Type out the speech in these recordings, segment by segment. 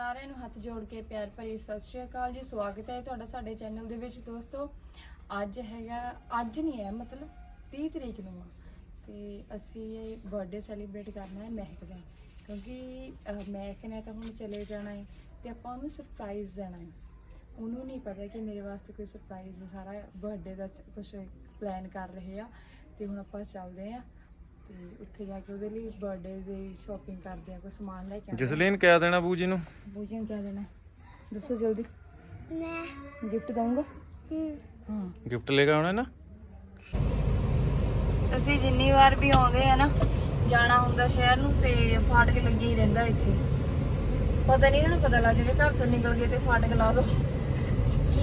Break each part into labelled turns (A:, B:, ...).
A: ਸਾਰਿਆਂ ਨੂੰ ਹੱਥ ਜੋੜ ਕੇ ਪਿਆਰ ਭਰੀ ਸਤਿ ਸ਼੍ਰੀ ਅਕਾਲ ਜੀ। ਸਵਾਗਤ ਹੈ ਤੁਹਾਡਾ ਸਾਡੇ ਚੈਨਲ ਦੇ ਵਿੱਚ ਦੋਸਤੋ। ਅੱਜ ਹੈਗਾ, ਅੱਜ ਨਹੀਂ ਹੈ, ਮਤਲਬ 30 ਤਰੀਕ ਨੂੰ ਆ। ਤੇ ਅਸੀਂ ਇਹ ਬਰਥਡੇ ਸੈਲੀਬ੍ਰੇਟ ਕਰਨਾ ਹੈ ਮਹਿਕ ਦਾ। ਕਿਉਂਕਿ ਮਹਿਕ ਨੇ ਤਾਂ ਹੁਣ ਚਲੇ ਜਾਣਾ ਹੈ ਤੇ ਆਪਾਂ ਉਹਨੂੰ ਸਰਪ੍ਰਾਈਜ਼ ਦੇਣਾ ਹੈ। ਉਹਨੂੰ ਨਹੀਂ ਪਤਾ ਕਿ ਮੇਰੇ ਵਾਸਤੇ ਕੋਈ ਸਰਪ੍ਰਾਈਜ਼ ਸਾਰਾ ਬਰਥਡੇ ਦਾ ਕੁਝ ਪਲਾਨ ਕਰ ਰਹੇ ਆ। ਤੇ ਹੁਣ ਆਪਾਂ ਚੱਲਦੇ ਆ ਤੇ ਉੱਥੇ ਜਾ ਕੇ ਉਹਦੇ ਲਈ ਬਰਥਡੇ ਦੀ ਸ਼ਾਪਿੰਗ ਕਰਦੇ ਆ ਕੋਈ ਸਮਾਨ ਲੈ ਕੇ ਆਉਂਦੇ
B: ਜਸਲੀਨ ਕਿਆ ਦੇਣਾ ਬੂਜੀ ਨੂੰ
A: ਬੂਜੀਆਂ ਕਿਆ ਦੇਣਾ। ਹੈ? ਦੱਸੋ ਜਲਦੀ।
C: ਮੈਂ।
A: ਗਿਫਟ ਦਊਂਗਾ?
C: ਹੂੰ।
A: ਹਾਂ।
B: ਗਿਫਟ ਲੈ ਕੇ ਆਉਣਾ ਨਾ?
A: ਅਸੀਂ ਜਿੰਨੀ ਵਾਰ ਵੀ ਆਉਂਦੇ ਆ ਨਾ ਜਾਣਾ ਹੁੰਦਾ ਸ਼ਹਿਰ ਨੂੰ ਤੇ ਫਾਟਕ ਲੱਗੇ ਹੀ ਰਹਿੰਦਾ ਇੱਥੇ। ਪਤਾ ਨਹੀਂ ਇਹਨਾਂ ਨੂੰ ਪਤਾ ਲੱਗ ਜਾਵੇ ਘਰ ਤੋਂ ਨਿਕਲ ਗਏ ਤੇ ਫਾਟਕ ਲਾ ਦੋ।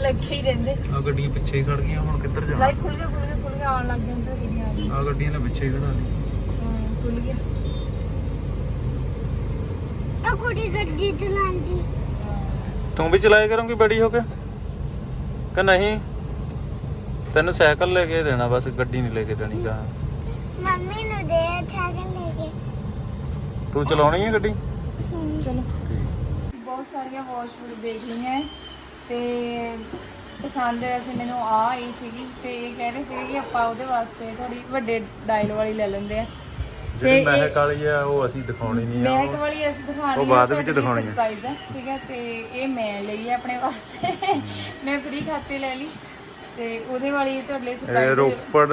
A: ਲੱਗੇ ਹੀ ਰਹਿੰਦੇ।
B: ਆ ਗੱਡੀਆਂ ਪਿੱਛੇ ਹੀ ਖੜ ਗਈਆਂ ਹੁਣ ਕਿੱਧਰ ਜਾਣਾ?
A: ਲਾਈਕ ਖੁੱਲ ਗਿਆ ਖੁੱਲ ਗਿਆ ਖੁੱਲ ਗਿਆ ਆਉਣ ਲੱਗ ਜਾਂਦੇ ਗੱਡੀਆਂ ਆ ਗਈਆਂ।
B: ਆ ਗੱਡੀਆਂ ਨੇ ਪਿੱਛੇ ਹੀ ਖੜਾ ਲਈ
A: ਖੁੱਲ ਗਿਆ।
C: ਉਹ ਕੁੜੀ ਗੱਡੀ ਚਲਾਉਂਦੀ।
A: ਹਾਂ
B: ਤੂੰ ਵੀ ਚਲਾਇਆ ਕਰੂੰਗੀ ਬੜੀ ਹੋ ਕੇ? ਕਿ ਨਹੀਂ? ਤੈਨੂੰ ਸਾਈਕਲ ਲੈ ਕੇ ਦੇਣਾ ਬਸ ਗੱਡੀ ਨਹੀਂ ਲੈ ਕੇ ਦੇਣੀ ਗਾ।
C: ਮੰਮੀ ਨੂੰ ਦੇ ਸਾਈਕਲ ਲੈ ਕੇ।
B: ਤੂੰ ਚਲਾਉਣੀ ਹੈ ਗੱਡੀ?
C: ਹੂੰ।
A: ਚਲੋ। ਬਹੁਤ ਸਾਰੀਆਂ ਵਾਸ਼ ਫੂਡ ਦੇਖ ਲਈਆਂ ਹੈ ਤੇ ਪਸੰਦ ਵੈਸੇ ਮੈਨੂੰ ਆ ਆਈ ਸੀਗੀ ਤੇ ਇਹ ਕਹਿ ਰਹੇ ਸੀਗੇ ਕਿ ਆਪਾਂ ਉਹਦੇ ਵਾਸਤੇ ਥੋੜੀ ਵੱਡੇ ਡਾਇਲ ਵਾਲੀ ਲੈ ਲੈਂਦੇ ਆ।
B: ਜਿਹੜੀ
A: ਇਹ-
B: ਮਹਿਕ ਵਾਲੀ ਆ ਉਹ ਅਸੀਂ ਦਿਖਾਉਣੀ ਨਹੀਂ ਆ।
A: ਮਹਿਕ ਵਾਲੀ ਅਸੀਂ ਦਿਖਾਣੀ
B: ਉਹ ਬਾਅਦ ਵਿੱਚ ਦਿਖਾਉਣੀ ਹੈ।
A: ਸਰਪ੍ਰਾਈਜ਼ ਹੈ ਠੀਕ ਹੈ ਤੇ ਇਹ ਮੈਂ ਲਈ ਹੈ ਆਪਣੇ ਵਾਸਤੇ। ਮੈਂ ਫ੍ਰੀ ਖਾਤੇ ਲੈ ਲਈ। ਤੇ ਉਹਦੇ ਵਾਲੀ ਤੁਹਾਡੇ ਲਈ
B: ਇਹ
A: ਸਰਪ੍ਰਾਈਜ਼
B: ਰੋਪੜ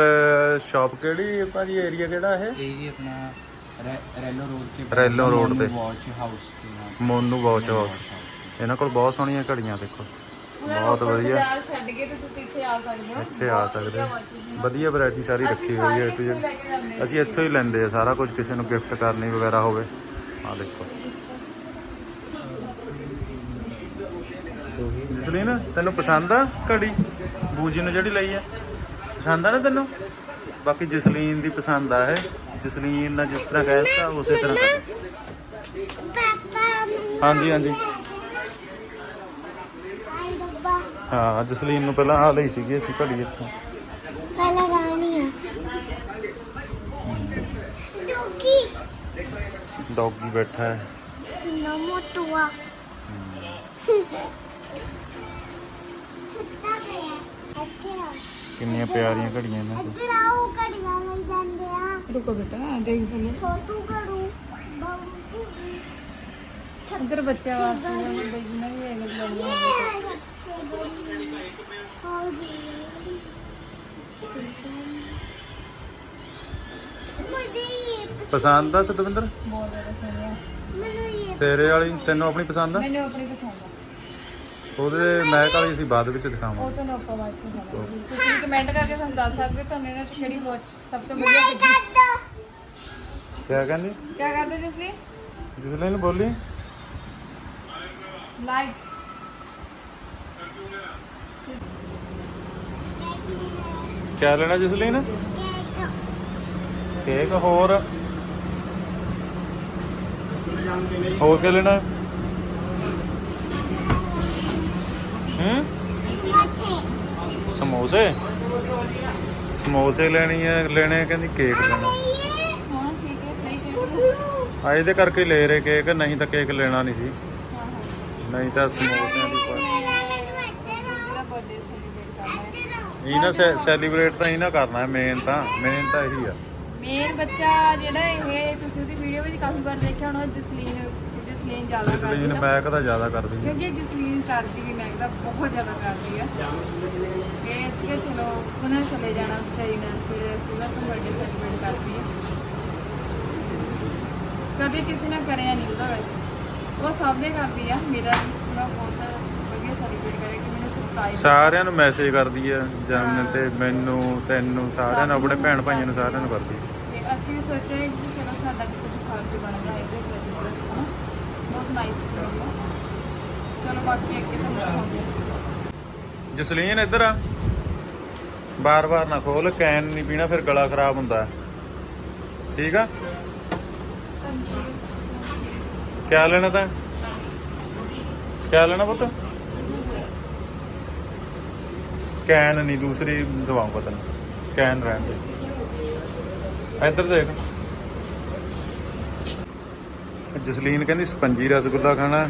B: ਸ਼ਾਪ ਕਿਹੜੀ ਹੈ ਭਾਜੀ? ਏਰੀਆ ਕਿਹੜਾ ਇਹ?
D: ਇਹ ਜੀ ਆਪਣਾ ਰੈ- ਰੈਲੋ ਰੋਡ ਤੇ
B: ਰੈਲੋ road ਤੇ।
D: ਵਾਚ ਹਾਊਸ ਤੇ
B: ਮੋਨੂ ਵਾਚ ਹਾਊਸ। ਇਹਨਾਂ ਕੋਲ ਬਹੁਤ ਸੋਹਣੀਆਂ ਘੜੀਆਂ ਦੇਖੋ। ਬਹੁਤ ਵਧੀਆ।
A: ਬਾਜ਼ਾਰ ਛੱਡ ਕੇ ਤੇ ਤੁਸੀਂ ਇੱਥੇ ਆ ਸਕਦੇ ਹੋ।
B: ਇੱਥੇ ਆ
A: ਬਹੁਤ
B: ਸਕਦੇ।
A: ਵਧੀਆ
B: ਹੋ। ਵਧੀਆ ਵੈਰਾਈਟੀ ਸਾਰੀ ਰੱਖੀ ਹੋਈ ਹੈ
A: ਇੱਥੋਂ।
B: ਅਸੀਂ ਇੱਥੋਂ ਹੀ ਲੈਂਦੇ ਆ ਸਾਰਾ ਕੁਝ ਕਿਸੇ ਨੂੰ ਗਿਫਟ ਕਰਨੀ ਵਗੈਰਾ ਹੋਵੇ। ਆ ਦੇਖੋ। ਜਸਲੀਨ ਤੈਨੂੰ ਪਸੰਦ ਆ ਘੜੀ? ਬੂਜੀ ਨੂੰ ਜਿਹੜੀ ਲਈ ਆ ਪਸੰਦ ਆ ਨਾ ਤੈਨੂੰ? ਬਾਕੀ ਜਸਲੀਨ ਦੀ ਪਸੰਦ ਆ ਇਹ। ਜਸਲੀਨ ਨਾਲ ਜਿਸ ਤਰ੍ਹਾਂ ਕਹਿਤਾ ਉਸੇ ਤਰ੍ਹਾਂ ਕਰ।
C: ਪਾਪਾ
B: ਹਾਂਜੀ ਹਾਂਜੀ
C: ਆਈ ਬੱਬਾ
B: ਹਾਂ ਜਸਲੀਨ ਨੂੰ ਪਹਿਲਾਂ ਆ ਲਈ ਸੀਗੀ ਅਸੀਂ ਘੜੀ ਇੱਥੋਂ।
C: ਪਹਿਲਾਂ ਰਾਣੀ ਆ। ਟੋਕੀ
B: ਡੌਗੀ ਬੈਠਾ ਹੈ।
C: ਨਾ ਮੋਟੂਆ। ਕੁੱਤਾ
B: ਕਿੰਨੀਆਂ ਪਿਆਰੀਆਂ ਘੜੀਆਂ ਕੋਲ।
C: ਇੱਧਰ ਆਓ ਘੜੀਆਂ ਲੈ ਜਾਂਦੇ ਆ।
A: ਰੁਕੋ ਬੇਟਾ ਦੇਖ ਸੁਣੋ
C: ਛੋਟੂ ਕਰੂ ਬਾਬੂ
A: ਇੱਧਰ ਬੱਚਿਆਂ ਵਾਸਤੇ ਮੁੰਡੇ ਜਿੰਨਾ ਵੀ ਹੈਗਾ
C: ਲੜੀਆਂ
B: ਪਸੰਦ ਆ ਸਤਵਿੰਦਰ?
A: ਬਹੁਤ ਜ਼ਿਆਦਾ ਸੋਹਣੀਆਂ
B: ਤੇਰੇ ਵਾਲੀ ਤੈਨੂੰ ਆਪਣੀ ਪਸੰਦ ਆ?
A: ਮੈਨੂੰ ਆਪਣੀ ਪਸੰਦ ਆ।
B: ਉਹਦੇ ਮਹਿਕ ਬਾਅਦ ਵਿੱਚ
A: ਦਿਖਾਵਾਂ ਤੁਸੀਂ ਕਮੈਂਟ ਕਰਕੇ ਸਾਨੂੰ ਦੱਸ ਸਕਦੇ ਤੁਹਾਨੂੰ ਇਹਨਾਂ ਚ ਕਿਹੜੀ ਵਾਚ ਸਭ ਤੋਂ ਵਧੀਆ ਲੱਗੀ
B: ਕੀ ਕਹਿੰਦੀ?
A: ਕੀ ਕਰਦੇ ਜਿਸਲੀ
B: ਜਿਸਲੀ ਨੇ
A: ਬੋਲੀ।
B: ਕਿਆ ਲੈਣਾ ਜਸਲੀਨ? ਕੇਕ ਹੋਰ। ਹੋਰ ਕੀ ਲੈਣਾ? ਹੂੰ? ਸਮੋਸੇ। ਸਮੋਸੇ ਲੈਣੀ ਹੈ ਲੈਣੇ ਕਹਿੰਦੀ ਕੇਕ ਲੈਣਾ।
A: ਹਾਂ ਠੀਕ ਹੈ ਸਹੀ ਕਹਿੰਦੇ
B: ਆ। ਇਹਦੇ ਕਰਕੇ ਲੈ ਰਹੇ ਕੇਕ ਨਹੀਂ ਤਾਂ ਕੇਕ ਲੈਣਾ ਨਹੀਂ ਸੀ। ਨਹੀਂ ਤਾਂ ਸਮੋਸਿਆਂ ਦੀ ਪਰ
A: ਜਿਹੜਾ ਬਰਥਡੇ ਸੈਲੀਬ੍ਰੇਟ ਕਰਨਾ ਹੈ
B: ਇਹ ਨਾ ਸੈਲੀਬ੍ਰੇਟ ਤਾਂ ਇਹ ਨਾ ਕਰਨਾ ਹੈ ਮੇਨ ਤਾਂ ਮੇਨ ਤਾਂ ਇਹੀ ਆ।
A: ਮੇਨ ਬੱਚਾ ਜਿਹੜਾ ਇਹ ਤੁਸੀਂ ਉਹਦੀ ਵੀਡੀਓ ਵਿੱਚ ਕਾਫੀ ਵਾਰ ਦੇਖਿਆ ਹੋਣਾ ਜਸਲੀਨ ਜਸਲੀਨ ਜ਼ਿਆਦਾ ਕਰਦੀ
B: ਜਸਲੀਨ ਮੈਕ ਤਾਂ ਜ਼ਿਆਦਾ ਕਰਦੀ ਹੈ
A: ਕਿਉਂਕਿ ਜਸਲੀਨ ਕਰਦੀ ਵੀ ਮੈਂ ਤਾਂ ਬਹੁਤ ਜ਼ਿਆਦਾ ਕਰਦੀ ਆ। ਤੇ ਅਸੀਂ ਕਿਹਾ ਚਲੋ ਉਹਨਾਂ ਨੇ ਚਲੇ ਜਾਣਾ ਵਿਚਾਰੀ ਨੇ ਫਿਰ ਅਸੀਂ ਉਹਦਾ ਬਰਥਡੇ ਸੈਲੀਬ੍ਰੇਟ ਕਰਦੀ ਆ। ਕਦੇ ਕਿਸੇ ਨੇ ਕਰਿਆ ਨਹੀਂ ਉਹਦਾ ਵੈਸੇ। ਉਹ ਸਭ ਦੇ ਕਰਦੀ ਆ ਮੇਰਾ ਵੀ ਸੀਗਾ ਬਹੁਤ ਵਧੀਆ ਸੈਲੀਬ੍ਰੇਟ ਕਰਿਆ ਕਿ ਮੈਨੂੰ ਸਰਪ੍ਰਾਈਜ਼
B: ਸਾਰਿਆਂ ਨੂੰ ਮੈਸੇਜ ਕਰਦੀ ਹੈ। ਜਨਮ ਤੇ ਮੈਨੂੰ ਤੈਨੂੰ ਸਾਰਿਆਂ ਨੂੰ ਆਪਣੇ ਭੈਣ ਭਾਈਆਂ ਨੂੰ ਸਾਰਿਆਂ ਨੂੰ ਕਰਦੀ ਹੈ
A: ਤੇ ਅਸੀਂ ਵੀ ਸੋਚਿਆ ਕਿ ਚਲੋ ਸਾਡਾ ਵੀ ਕੁਝ ਫਰਜ਼ ਬਣਦਾ ਇਹਦੇ ਵਿੱਚ ਹਨਾ? ਬਹੁਤ ਨਾਈਸ ਲੱਗਿਆ ਚਲੋ ਬਾਕੀ ਅੱਗੇ ਤਾਂ ਦਿਖਾਉਂਦੇ ਹਾਂ
B: ਜਸਲੀਨ ਇੱਧਰ ਆ। ਬਾਰ-ਬਾਰ ਨਾ ਖੋਲ ਕੈਨ ਨਹੀਂ ਪੀਣਾ ਫਿਰ ਗਲਾ ਖਰਾਬ ਹੁੰਦਾ। ਹੈ। ਠੀਕ ਆ? ਕਿਆ ਲੈਣਾ ਤਾਂ? ਕਿਆ ਲੈਣਾ ਪੁੱਤ? ਕੈਨ ਨਹੀਂ ਦੂਸਰੀ ਦਵਾਉਂਗਾ ਤੈਨੂੰ ਕੈਨ ਰਹਿਣ ਦੇ। ਇੱਧਰ ਦੇਖ। ਜਸਲੀਨ ਕਹਿੰਦੀ ਸਪੰਜੀ ਰਸਗੁੱਲਾ ਖਾਣਾ।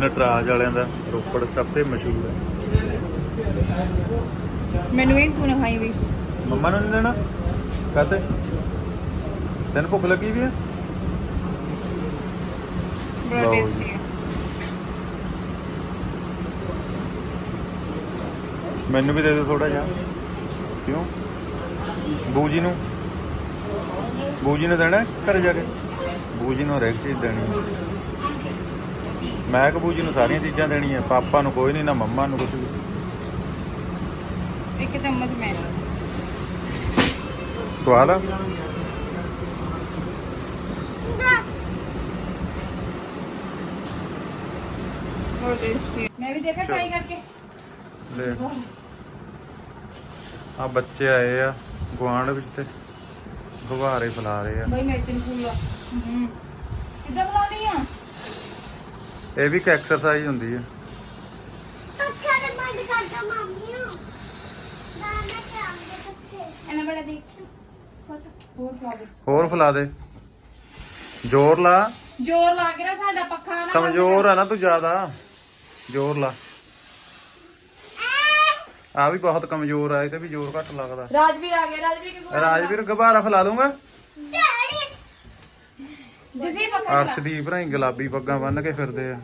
B: ਨਟਰਾਜ ਵਾਲਿਆਂ ਦਾ ਰੋਪੜ ਸਭ ਤੋਂ ਮਸ਼ਹੂਰ ਹੈ।
A: ਮੈਨੂੰ ਇਹ ਤੂੰ ਨਾ ਖਾਈ ਵੀ।
B: ਮੰਮਾ ਨੂੰ ਨਹੀਂ ਦੇਣਾ? ਕਾਤੇ ਤੈਨੂੰ ਭੁੱਖ ਲੱਗੀ ਵੀ ਆ?
A: ਬੜਾ
B: ਲਓ ਜੀ।
A: ਟੇਸਟੀ ਹੈ।
B: ਮੈਨੂੰ ਵੀ ਦੇ ਦਿਓ ਥੋੜਾ ਜਿਹਾ। ਕਿਉਂ? ਬੂਜੀ ਨੂੰ। ਬੂਜੀ ਨੂੰ ਦੇਣਾ ਘਰੇ ਜਾ ਕੇ? ਬੂਜੀ ਨੂੰ ਹਰੇਕ ਚੀਜ਼ ਦੇਣੀ ਮੈਂ ਕਿ ਬੂਜੀ ਨੂੰ ਸਾਰੀਆਂ ਚੀਜ਼ਾਂ ਦੇਣੀਆਂ ਪਾਪਾ ਨੂੰ ਕੋਈ ਨਹੀਂ ਨਾ ਮੰਮਾ ਨੂੰ ਕੁਝ ਵੀ।
A: ਇੱਕ ਚਮਚ ਮੈਂ
B: ਸਵਾਲ ਆ?
A: ਬੜਾ ਟੇਸਟੀ ਮੈਂ ਵੀ ਦੇਖਾ ਟਰਾਈ ਕਰਕੇ।
B: ਲੈ। ਆ ਬੱਚੇ ਆਏ ਆ ਗੁਆਂਢ ਵਿੱਚ ਤੇ ਗੁਬਾਰੇ ਫੈਲਾ ਰਹੇ ਆ।
A: ਬਈ ਮੈਂ ਤੈਨੂੰ ਫੁੱਲਾ ਹੂੰ। ਕਿੱਦਾਂ ਬਣਾਉਣੀ ਆ?
B: ਇਹ ਵੀ ਇੱਕ ਐਕਸਰਸਾਈਜ਼ ਹੁੰਦੀ ਹੈ
C: ਅੱਖਾਂ ਦੇ ਬੰਦ ਕਰ ਦੋ ਮਾਮੀ ਨੂੰ। ਦਾਣਾ ਚਾਹੁੰਦੇ ਪੱਤੇ ਇਹਨਾਂ ਬੜਾ ਦੇਖਿਓ
A: ਹੋਰ ਖਵਾ ਦੇ।
B: ਹੋਰ ਫੈਲਾ ਦੇ। ਜ਼ੋਰ ਲਾ।
A: ਜ਼ੋਰ ਲਾ ਕੇ ਨਾ ਸਾਡਾ ਪੱਖਾ ਨਾ
B: ਕਮਜ਼ੋਰ ਆ ਨਾ ਤੂੰ ਜ਼ਿਆਦਾ। ਜ਼ੋਰ ਲਾ। ਆ ਵੀ ਬਹੁਤ ਕਮਜ਼ੋਰ ਆ ਇਹ ਤੇ ਵੀ ਜ਼ੋਰ ਘੱਟ ਲੱਗਦਾ।
A: ਰਾਜਵੀਰ ਆ ਗਿਆ ਰਾਜਵੀਰ ਕਿ
B: ਰਾਜਵੀਰ ਗੁਬਾਰਾ ਫੈਲਾ ਦੂੰਗਾ
A: ਜਿਸੇ
B: ਅਰਸ਼ਦੀਪ ਰਾਈ ਗੁਲਾਬੀ ਪੱਗਾਂ ਬੰਨ ਕੇ ਫਿਰਦੇ ਆ।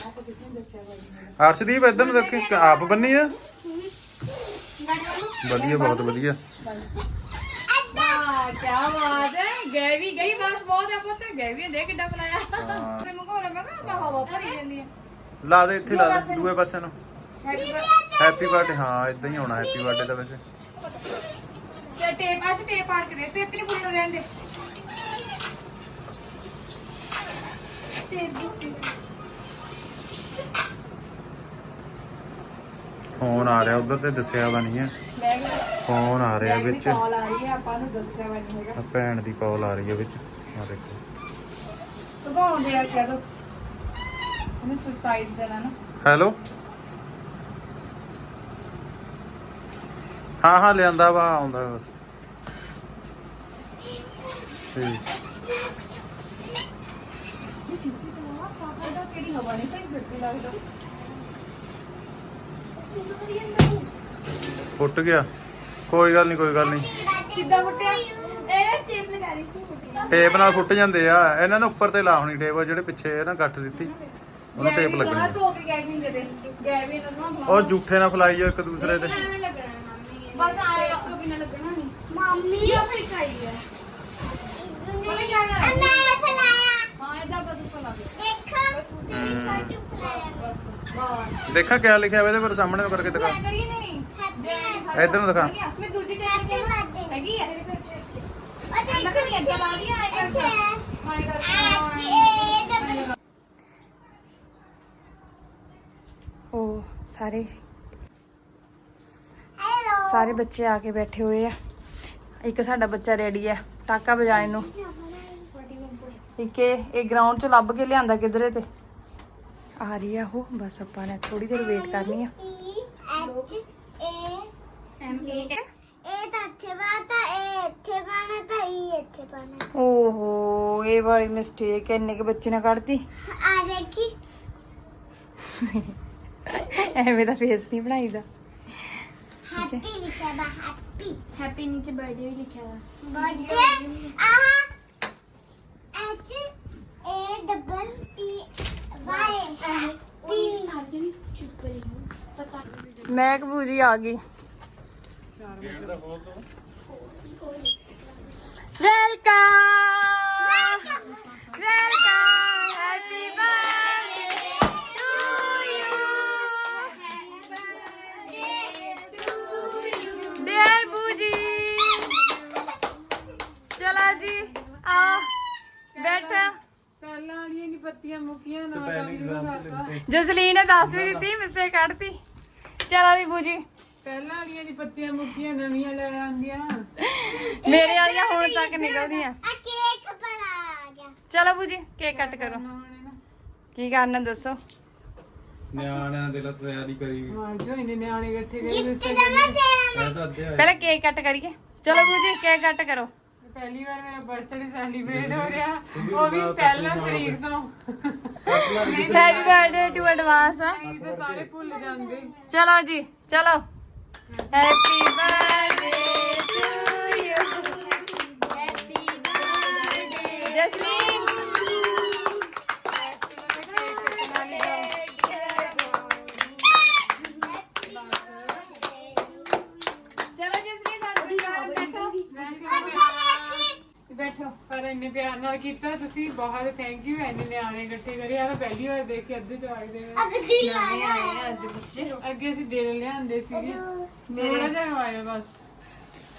B: ਅਰਸ਼ਦੀਪ ਇਧਰ ਨੂੰ ਦੇਖੀ ਆਪ ਬੰਨੀ ਆ। ਵਧੀਆ ਬਹੁਤ ਵਧੀਆ।
A: ਵਾਹ ਕੀ ਬਾਤ ਹੈ। ਵੀ ਗਈ ਬਸ ਬਹੁਤ ਹੈ ਪੁੱਤ। ਗਏ ਵੀ ਦੇ ਕਿੱਡਾ ਬਣਾਇਆ। ਤੇ ਮੰਗੋਰਾ ਮੈਂ ਕਿਹਾ ਮੈਂ ਹਵਾ ਭਰੀ ਜਾਂਦੀ ਹੈ
B: ਲਾ ਦੇ ਇੱਥੇ ਲਾ ਦੇ ਦੂਏ ਪਾਸੇ ਨੂੰ।
A: ਹੈਪੀ
B: ਬਰਥਡੇ ਹਾਂ ਇਦਾਂ ਹੀ ਹੋਣਾ ਹੈਪੀ ਬਰਥਡੇ ਦਾ ਵੈਸੇ।
A: ਸੇ ਟੇਪ ਆਸ਼ ਟੇਪ ਪਾੜ ਕੇ ਦੇ ਤੇ ਇਤਨੀ ਫੁੱਲ ਰਹਿਣ ਦੇ।
B: ਫੋਨ ਆ ਰਿਹਾ ਉਧਰ ਤੇ ਦੱਸਿਆ ਵਾ ਨਹੀਂ ਹੈ। ਫੋਨ ਆ ਰਿਹਾ ਵਿੱਚ।
A: ਕਾਲ ਆ ਰਹੀ ਹੈ ਆਪਾਂ ਨੂੰ ਦੱਸਿਆ ਵਾ ਨਹੀਂ ਹੈਗਾ।
B: ਭੈਣ ਦੀ ਕਾਲ ਆ ਰਹੀ ਹੈ ਵਿੱਚ। ਆ ਦੇਖੋ।
A: ਭਗਾਉਣ ਦੇ ਆ ਕਹਿ ਦੋ ਨਾ
B: ਹੈਲੋ ਹਾਂ ਹਾਂ ਲਿਆਂਦਾ ਵਾ ਆਉਂਦਾ ਬਸ। ਠੀਕ।
A: ਇਹ ਛਿੱਤੀ ਤੋਂ ਆ ਪਾਪਾ ਦਾ ਕਿਹੜੀ ਹਵਾ ਨਹੀਂ ਸਹੀ ਫਿਰਦੀ ਲੱਗਦਾ
B: ਫੁੱਟ ਗਿਆ। ਕੋਈ ਗੱਲ ਨਹੀਂ ਕੋਈ ਗੱਲ ਨਹੀਂ
A: ਕਿੱਦਾਂ ਫੁੱਟਿਆ? ਇਹ ਟੇਪ ਲਗਾ ਰਹੀ ਸੀ ਫੁੱਟਿਆ
B: ਟੇਪ ਨਾਲ ਫੁੱਟ ਜਾਂਦੇ ਆ। ਇਹਨਾਂ ਨੂੰ ਉੱਪਰ ਤੇ ਲਾ ਹੋਣੀ ਟੇਪ ਜਿਹੜੇ ਪਿੱਛੇ ਨਾ ਗੱਠ ਦਿੱਤੀ। ਉਹਨੂੰ ਟੇਪ ਲੱਗਣੀ ਆ।
A: ਧੋ ਕੇ ਗਏ ਵੀ ਦੇ ਦੇ। ਗਏ ਵੀ ਤਾਂ
B: ਉਹ ਜੂਠੇ ਨਾਲ ਫਲਾਈ ਜਾਓ ਇੱਕ ਦੂਸਰੇ ਤੇ।
C: ਐਵੇਂ ਲੱਗਣਾ ਮਾਮੀ
A: ਬਸ ਆਏ ਤੋਂ ਬਿਨਾ ਲੱਗਣਾ ਨਹੀਂ।
C: ਮਾਮੀ।
A: ਇਹ ਫਿਰ ਕਾਈ ਹੈ। ਪਤਾ ਕੀ ਕਰ?
C: ਆ ਮੈਂ ਫਲਾਇਆ
A: ਹਾਂ ਇਦਾਂ ਬਸ ਉੱਪਰ ਲਾ ਦੇ
C: ਦੇਖਾ
B: ਹਮ।
C: ਛੋਟੂ ਫਲਾਇਆ
A: ਬਸ ਬਸ
B: ਦੇਖਾਂ ਕਿਆ ਲਿਖਿਆ ਹੋਇਆ ਇਹਦੇ ਪਰ ਸਾਹਮਣੇ ਨੂੰ ਕਰਕੇ ਦਿਖਾ।
A: ਮੈਂ ਕਰੀਏ ਨਹੀਂ।
C: ਹੈਪੀ
B: ਇੱਧਰ ਨੂੰ ਦਿਖਾ।
A: ਮੈਂ ਦੂਜੀ ਟੇਪ
C: ਹੈਪੀ ਬਰਥਡੇ।
A: ਹੈਗੀ ਹੈ ਮੇਰੇ ਕੋਲ
C: ਉਹ
A: ਮੈਂ ਕਿਹਾ ਇੱਦਾਂ ਲਾ ਦਿਆ ਆਏ
C: ਇੱਥੇ
A: ਕਰ
C: ਹੈ।
A: ਆਏ ਕਰ
C: ਇਹ ਡਬਲ
A: ਉਹ ਸਾਰੇ।
C: ਹੈਲੋ
A: ਸਾਰੇ ਬੱਚੇ ਆ ਕੇ ਬੈਠੇ ਹੋਏ ਆ। ਇੱਕ ਸਾਡਾ ਬੱਚਾ ਰੈਡੀ ਆ ਟਾਕਾ ਵਜਾਣੇ ਨੂੰ ਇੱਕ ਇਹ ਗਰਾਊਂਡ ਚ ਲੱਭ ਕੇ ਲਿਆਂਦਾ ਕਿਧਰੇ ਤੇ। ਆ ਰਹੀ ਆ ਉਹ ਬਸ ਆਪਾਂ ਨੇ ਥੋੜੀ ਦੇਰ ਵੇਟ ਕਰਨੀ ਆ।
C: ਇੱਥੇ ਪਾਣਾ
A: ਓਹੋ ਇਹ ਵਾਲੀ ਮਿਸਟੇਕ ਇੰਨੇ ਕੇ ਬੱਚੇ ਨੇ ਕੱਢਤੀ।
C: ਆ ਦੇਖੀ।
A: ਐਵੇਂ ਦਾ ਫੇਸ ਨਹੀਂ ਬਣਾਈਦਾ।
C: ਹੈਪੀ ਲਿਖਿਆ ਬਾ ਹੈਪੀ
A: ਹੈਪੀ ਨੀਚੇ ਬਰਥਡੇ ਵੀ ਲਿਖਿਆ ਵਾ।
C: ਬਰਥਡੇ ਆਹਾ। H A double P Y P surgery ਚੁੱਪ ਕਰੀ ਪਤਾ
A: ਮੈਂ ਕਬੂਜੀ ਆ ਗਈ। ਵੈਲਕਮ ਵੈਲਕਮ ਆ ਬੈਠਾ।
E: ਪਹਿਲਾਂ ਵਾਲੀਆਂ ਨਹੀਂ ਪੱਤੀਆਂ ਮੁੱਕੀਆਂ ਨਾ
A: ਜਸਲੀਨ ਨੇ ਦੱਸ ਵੀ ਦਿੱਤੀ ਮਿਸਟੇਕ ਕੱਢਤੀ। ਚਲਾ ਵੀ ਬੂਜੀ।
E: ਪਹਿਲਾਂ ਵਾਲੀਆਂ ਨਹੀਂ ਪੱਤੀਆਂ ਮੁੱਕੀਆਂ ਨਵੀਆਂ ਲੈ ਆਂਦੀਆਂ
A: ਮੇਰੇ ਵਾਲੀਆਂ ਹੁਣ ਤੱਕ ਨਿਕਲਦੀਆਂ।
C: ਆ ਕੇਕ ਬਣਾ ਆ ਗਿਆ।
A: ਚਲੋ ਬੂਜੀ ਕੇਕ ਕੱਟ ਕਰੋ। ਕੀ ਕਰਨਾ ਦੱਸੋ?
B: ਨਿਆਣਿਆਂ ਦੇ ਲਈ ਤਿਆਰੀ ਕਰੀ।
E: ਹਾਂ ਜੋ ਇਹਨੇ ਨਿਆਣੇ ਇਕੱਠੇ
C: ਗਿਫਟ ਦੇਣਾ
B: ਆਏ।
A: ਪਹਿਲਾਂ ਕੇਕ ਕੱਟ ਕਰੀਏ। ਚਲੋ ਬੂਜੀ ਕੇਕ ਕੱਟ ਕਰੋ।
E: ਪਹਿਲੀ ਵਾਰ ਮੇਰਾ ਬਰਥਡੇ ਸੈਲੀਬ੍ਰੇਟ ਹੋ ਰਿਹਾ। ਉਹ ਵੀ ਪਹਿਲਾ ਤਰੀਕ ਤੋਂ।
A: ਹੈਪੀ ਬਰਥਡੇ ਟੂ ਐਡਵਾਂਸ
E: ਨਹੀਂ ਤਾਂ ਸਾਰੇ ਭੁੱਲ ਜਾਂਦੇ।
A: ਚਲੋ ਜੀ ਚਲੋ। Happy birthday to you happy birthday Jasmeen ਬੈਠੋ
E: ਪਰ ਇੰਨੇ ਪਿਆਰ ਨਾਲ ਕੀਤਾ ਤੁਸੀਂ ਬਹੁਤ ਥੈਂਕ ਯੂ ਇੰਨੇ ਨਿਆਣੇ ਇਕੱਠੇ ਕਰੇ। ਆ ਤਾਂ ਪਹਿਲੀ ਵਾਰ ਦੇਖ ਕੇ ਅੱਧੇ
C: ਅਗਦੀ
A: ਆਏ ਆ ਅੱਜ ਬੱਚੇ।
E: ਅੱਗੇ ਅਸੀਂ ਦਿਲ ਲਿਆਂਦੇ ਸੀਗੇ। ਥੋੜਾ ਜਿਹਾ ਆਇਆ ਬਸ।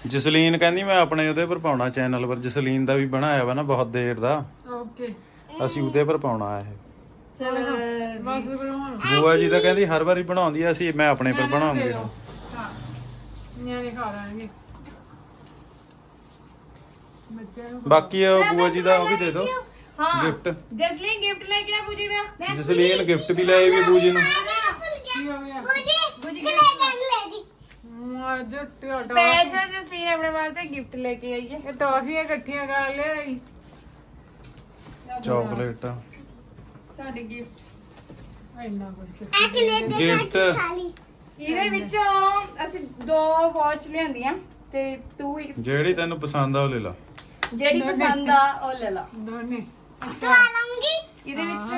B: ਜਸਲੀਨ ਕਹਿੰਦੀ ਮੈਂ ਆਪਣੇ ਉਹਦੇ ਪਰ ਪਾਉਣਾ ਚੈਨਲ ਪਰ ਜਸਲੀਨ ਦਾ ਵੀ ਬਣਾਇਆ ਵਾ ਨਾ ਬਹੁਤ ਦੇਰ ਦਾ।
E: ਓਕੇ।
B: ਅਸੀਂ ਉਹਦੇ ਪਰ ਪਾਉਣਾ ਇਹ।
A: ਚਲੋ
E: ਬਸ
B: ਬੂਆ ਜੀ ਤਾਂ ਕਹਿੰਦੀ ਹਰ ਵਾਰੀ ਬਣਾਉਂਦੀ ਆ ਅਸੀਂ ਮੈਂ ਆਪਣੇ ਪਰ ਬਣਾਉਂਗੀ
E: ਹਾਂ। ਨਿਆਣੇ ਖਾ ਲਾਂਗੇ ਨੂੰ
B: ਬਾਕੀ ਉਹ ਬੂਆ ਜੀ ਦਾ ਉਹ ਵੀ ਦੇ ਦਿਓ।
A: ਹਾਂ।
B: ਗਿਫਟ
A: ਜਸਲੀਨ ਗਿਫਟ ਲੈ ਕੇ ਆ ਪੂਜੀ ਦਾ।
B: ਜਸਲੀਨ ਗਿਫਟ ਵੀ ਲੈ ਵੀ ਬੂ ਜੀ ਨੂੰ।
E: ਕੀ ਹੋ ਗਿਆ?
C: ਬੁਜੀ ਕਿਨੇ ਕੰਗ ਲੈ ਦੀ
E: ਮਾਰ ਜੋ ਟੋਟਾ
A: ਸਪੈਸ਼ਲ ਜਸਲੀਨ ਆਪਣੇ ਵਾਸਤੇ ਗਿਫਟ ਲੈ ਕੇ ਆਈ ਹੈ।
E: ਇਹ ਟੌਫੀਆਂ ਇਕੱਠੀਆਂ ਕਰ ਲਿਆਈ
B: ਚਾਕਲੇਟ
A: ਤੁਹਾਡੇ ਗਿਫਟ
E: ਇੰਨਾ ਕੁਝ
C: ਆ ਕਿਨੇ ਦੇ
B: ਗਿਫਟ
C: ਖਾਲੀ
A: ਇਹਦੇ ਵਿੱਚੋਂ ਅਸੀਂ ਦੋ ਵਾਚ ਲਿਆਂਦੀਆਂ ਤੇ
B: ਜਿਹੜੀ ਤੈਨੂੰ ਪਸੰਦ ਆ ਉਹ ਲੈ ਲਾ।
A: ਜਿਹੜੀ ਪਸੰਦ ਆ ਉਹ ਲੈ ਲਾ।
E: ਦੋਨੇ।
C: ਤੂੰ ਆ ਲਾਂਗੀ
A: ਇਹਦੇ ਵਿੱਚ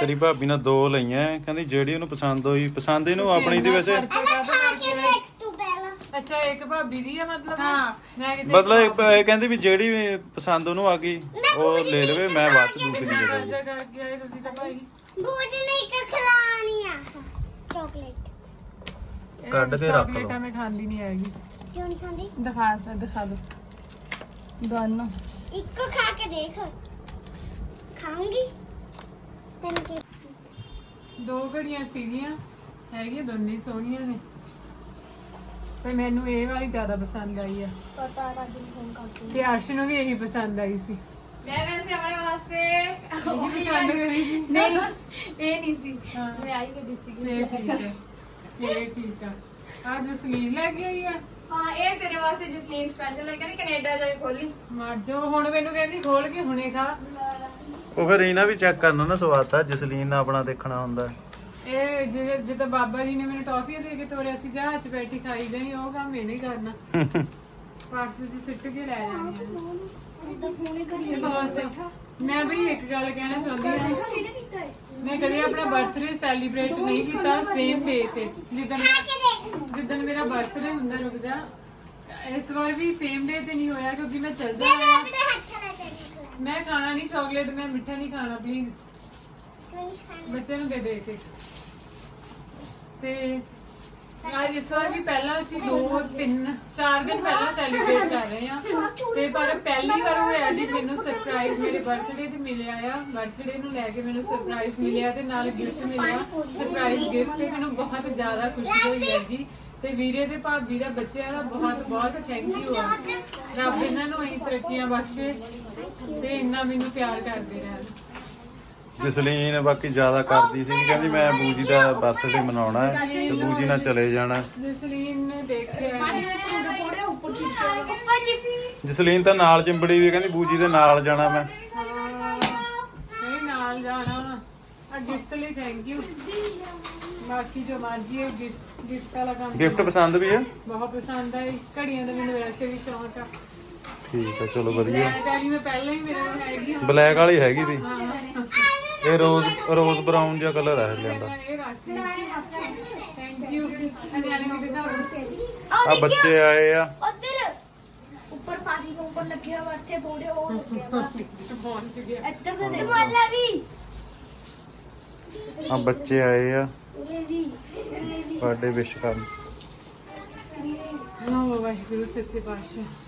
B: ਤੇਰੀ ਭਾਬੀ ਨੇ ਦੋ ਲਈਆਂ ਕਹਿੰਦੀ ਜਿਹੜੀ ਉਹਨੂੰ ਪਸੰਦ ਹੋਈ ਪਸੰਦ ਇਹਨੂੰ ਆਪਣੀ ਦੀ ਵੈਸੇ।
C: ਖਾ ਕੇ ਦੇਖ ਤੂੰ ਪਹਿਲਾਂ।
E: ਅੱਛਾ ਇੱਕ ਭਾਬੀ ਦੀ ਆ ਮਤਲਬ?
A: ਹਾਂ।
E: ਮੈਂ ਕਿਤੇ
B: ਮਤਲਬ ਇਹ- ਇਹ ਕਹਿੰਦੀ ਵੀ ਜਿਹੜੀ ਵੀ ਪਸੰਦ ਉਹਨੂੰ ਆ ਗਈ ਉਹ ਲੈ ਲਵੇ ਮੈਂ ਬਾਅਦ ਚ ਦੂਸਰੀ ਦੇ ਦਾਂਗੀ
E: ਖਰਚਾ ਕਰਕੇ ਆਏ ਤੁਸੀਂ ਤਾਂ ਭਾਈ।
C: ਬੂਜ ਨਹੀਂ ਕਿ ਖਿਲਾਣੀ ਆ। ਚਾਕਲੇਟ।
B: ਕੱਢ ਕੇ ਰੱਖ ਲਓ।
E: ਚੋਕਲੇਟਾਂ ਮੈਂ ਖਾਂਦੀ ਨਹੀਂ ਹੈਗੀ।
C: ਕਿਉਂ ਨਹੀਂ ਖਾਂਦੀ?
A: ਦਿਖਾ ਸਾ ਦਿਖਾ ਦੋ। ਦੋਨੋਂ
C: ਇੱਕੋ ਖਾ ਕੇ ਦੇਖ। ਖਾਉਂਗੀ ਤੈਨੂੰ ਕੀ?
E: ਦੋ ਘੜੀਆਂ ਸੀਗੀਆਂ ਹੈਗੀਆਂ ਦੋਨੇ ਸੋਹਣੀਆਂ ਨੇ। ਤੇ ਮੈਨੂੰ ਇਹ ਵਾਲੀ ਜ਼ਿਆਦਾ ਪਸੰਦ ਆਈ ਆ।
C: ਪਤਾ ਰਾਜੀ ਫੋਨ ਕਰਕੇ
E: ਤੇ ਅਰਸ਼ ਨੂੰ ਵੀ ਇਹੀ ਪਸੰਦ ਆਈ ਸੀ।
A: ਮੈਂ ਵੈਸੇ ਆਪਣੇ ਵਾਸਤੇ
E: ਇਹੀ ਪਸੰਦ ਕਰੀ ਸੀ।
A: ਨਹੀਂ ਇਹ ਨਹੀਂ ਸੀ।
E: ਹਾਂ।
A: ਮੈਂ ਆਈ ਗੱਡੀ ਸੀ
E: ਇਹ ਠੀਕ ਹੈ ਇਹ ਠੀਕ ਆ। ਆ ਜਸਲੀਨ ਲੈ ਕੇ ਆਈ ਆ।
A: ਹਾਂ ਇਹ ਤੇਰੇ ਵਾਸਤੇ ਜਸਲੀਨ ਸਪੈਸ਼ਲ ਹੈ ਕਹਿੰਦੀ ਕੈਨੇਡਾ ਜਾ ਕੇ ਖੋਲੀ।
E: ਮਰ ਜੋ ਹੁਣ ਮੈਨੂੰ ਕਹਿੰਦੀ ਖੋਲ ਕੇ ਹੁਣੇ ਖਾ।
B: ਉਹ ਫਿਰ ਇਹਨਾਂ ਵੀ ਚੈੱਕ ਕਰਨਾ ਨਾ ਸਵਾਦ ਤਾਂ ਜਸਲੀਨ ਨਾਲ ਆਪਣਾ ਦੇਖਣਾ ਹੁੰਦਾ।
E: ਇਹ ਜਿਹੜੇ ਜਿੱਦਾਂ ਬਾਬਾ ਜੀ ਨੇ ਮੈਨੂੰ ਟੌਫੀਆਂ ਦੇ ਕੇ ਤੋਰਿਆ ਸੀ ਜਹਾਜ਼ 'ਚ ਬੈਠੀ ਖਾਈ ਜਾਣੀ ਉਹ ਕੰਮ ਇਹ ਨਹੀਂ ਕਰਨਾ। ਪਾਕਸ 'ਚ ਸਿੱਟ ਕੇ ਲੈ ਜਾਣੀ ਆ। ਬਸ ਮੈਂ ਵੀ ਇੱਕ ਗੱਲ ਕਹਿਣਾ ਚਾਹੁੰਦੀ ਹਾਂ ਮੈਂ ਕਦੇ ਆਪਣਾ ਬਰਥਡੇ ਸੈਲੀਬ੍ਰੇਟ ਨਹੀਂ ਕੀਤਾ ਸੇਮ ਡੇ ਤੇ। ਜਿੱਦਣ ਜਿੱਦਣ ਮੇਰਾ ਬਰਥਡੇ ਹੁੰਦਾ ਰੁਕ ਜਾ ਇਸ ਵਾਰ ਵੀ ਸੇਮ ਡੇ ਤੇ ਨਹੀਂ ਹੋਇਆ ਕਿਉਂਕਿ ਮੈਂ ਚੱਲ ਜਾਣਾ
C: ਆਪਣੇ ਹੱਥ ਨਾਲ ਤੇਰੀ
E: ਮੈਂ ਖਾਣਾ ਨਹੀਂ ਚਾਕਲੇਟ ਮੈਂ ਮਿੱਠਾ ਨਹੀਂ ਖਾਣਾ ਪਲੀਜ਼ ਬੱਚੇ ਨੂੰ ਦੇ ਦੇ ਕੇ ਤੇ ਅੱਜ ਇਸ ਵਾਰ ਵੀ ਪਹਿਲਾਂ ਅਸੀਂ 2 3 4 ਦਿਨ ਪਹਿਲਾਂ ਸੈਲੀਬ੍ਰੇਟ ਕਰ ਰਹੇ ਹਾਂ। ਤੇ ਪਰ ਪਹਿਲੀ ਵਾਰ ਹੋਇਆ ਜੀ, ਮੈਨੂੰ ਸਰਪ੍ਰਾਈਜ਼ ਮੇਰੇ ਬਰਥਡੇ ਤੇ ਮਿਲਿਆ ਆ। ਬਰਥਡੇ ਨੂੰ ਲੈ ਕੇ ਮੈਨੂੰ ਸਰਪ੍ਰਾਈਜ਼ ਮਿਲਿਆ ਤੇ ਨਾਲ ਗਿਫਟ ਮਿਲਿਆ। ਸਰਪ੍ਰਾਈਜ਼ ਗਿਫਟ ਤੇ ਮੈਨੂੰ ਬਹੁਤ ਜ਼ਿਆਦਾ ਖੁਸ਼ੀ ਹੋਈ ਹੈਗੀ ਤੇ ਵੀਰੇ ਤੇ ਭਾਬੀ ਦਾ ਬੱਚਿਆਂ ਦਾ ਬਹੁਤ ਬਹੁਤ ਥੈਂਕ ਯੂ ਰੱਬ ਇਹਨਾਂ ਨੂੰ ਅਸੀਂ ਤਰੱਕੀਆਂ ਬਖਸ਼ੇ ਤੇ ਇੰਨਾ ਮੈਨੂੰ ਪਿਆਰ ਕਰਦੇ ਰਹਿਣ।
B: ਜਸਲੀਨ ਬਾਕੀ ਜ਼ਿਆਦਾ ਕਰਦੀ ਸੀ ਕਹਿੰਦੀ ਮੈਂ ਬੂਜੀ ਦਾ ਬਰਥਡੇ ਮਨਾਉਣਾ ਹੈ ਤੇ ਬੂਜੀ ਨਾਲ ਚਲੇ ਜਾਣਾ
E: ਜਸਲੀਨ ਨੇ ਦੇਖਿਆ
C: ਉੱਪਰ ਜੀ
B: ਜਸਲੀਨ ਤਾਂ ਨਾਲ ਚਿੰਬੜੀ ਵੀ ਕਹਿੰਦੀ ਬੂਜੀ ਦੇ ਨਾਲ ਜਾਣਾ ਮੈਂ।
E: ਨਹੀਂ ਨਾਲ ਜਾਣਾ ਆ ਗਿਫਟ ਲਈ ਥੈਂਕ ਯੂ ਬਾਕੀ ਜੋ ਮਰਜ਼ੀ ਹੈ ਗਿਫਟ ਗਿਫਟ ਵਾਲਾ ਕੰਮ
B: ਗਿਫਟ ਪਸੰਦ ਵੀ ਹੈ?
E: ਬਹੁਤ ਪਸੰਦ ਆਈ ਘੜੀਆਂ ਦਾ ਮੈਨੂੰ ਵੈਸੇ ਵੀ ਸ਼ੌਂਕ ਆ।
B: ਠੀਕ ਹੈ ਚਲੋ ਵਧੀਆ।
E: ਮੈਂ ਕਹਿੰਦੀ ਮੈਂ ਪਹਿਲਾਂ ਹੀ ਮੇਰੇ ਕੋਲ ਹੈਗੀ ਹੁਣ
B: ਬਲੈਕ ਵਾਲੀ ਹੈਗੀ ਸੀ
E: ਹਾਂ।
B: ਇਹ ਰੋਜ਼ ਰੋਜ਼ ਬਰਾਊਨ ਜਿਹਾ ਕਲਰ ਹੈ ਲਿਆਂਦਾ
E: ਇਹ ਰੱਖ ਥੈਂਕ ਯੂ ਅਨਿਆਣੇ ਨੂੰ ਦਿਖਾ
B: ਆ ਬੱਚੇ ਆਏ ਆ।
C: ਉਧਰ। ਉੱਪਰ ਪਾਰਟੀ ਦੇ ਉੱਪਰ ਲੱਗਿਆ ਵਾ ਇੱਥੇ ਬੋੜੇ ਹੋ ਲੱਗਿਆ ਵਾ
E: ਪਹੁੰਚ ਗਿਆ
C: ਇੱਧਰ ਦੇ ਮਾਲਾ ਵੀ।
B: ਆ ਬੱਚੇ ਆਏ ਆ।
C: ਉਰੇ ਵੀ ਉਰੇ ਵੀ
B: ਬਰਥਡੇ ਵਿਸ਼ ਕਰਨ।
E: ਲੋ ਵਾਹਿਗੁਰੂ ਸੱਚੇ ਪਾਤਸ਼ਾਹ।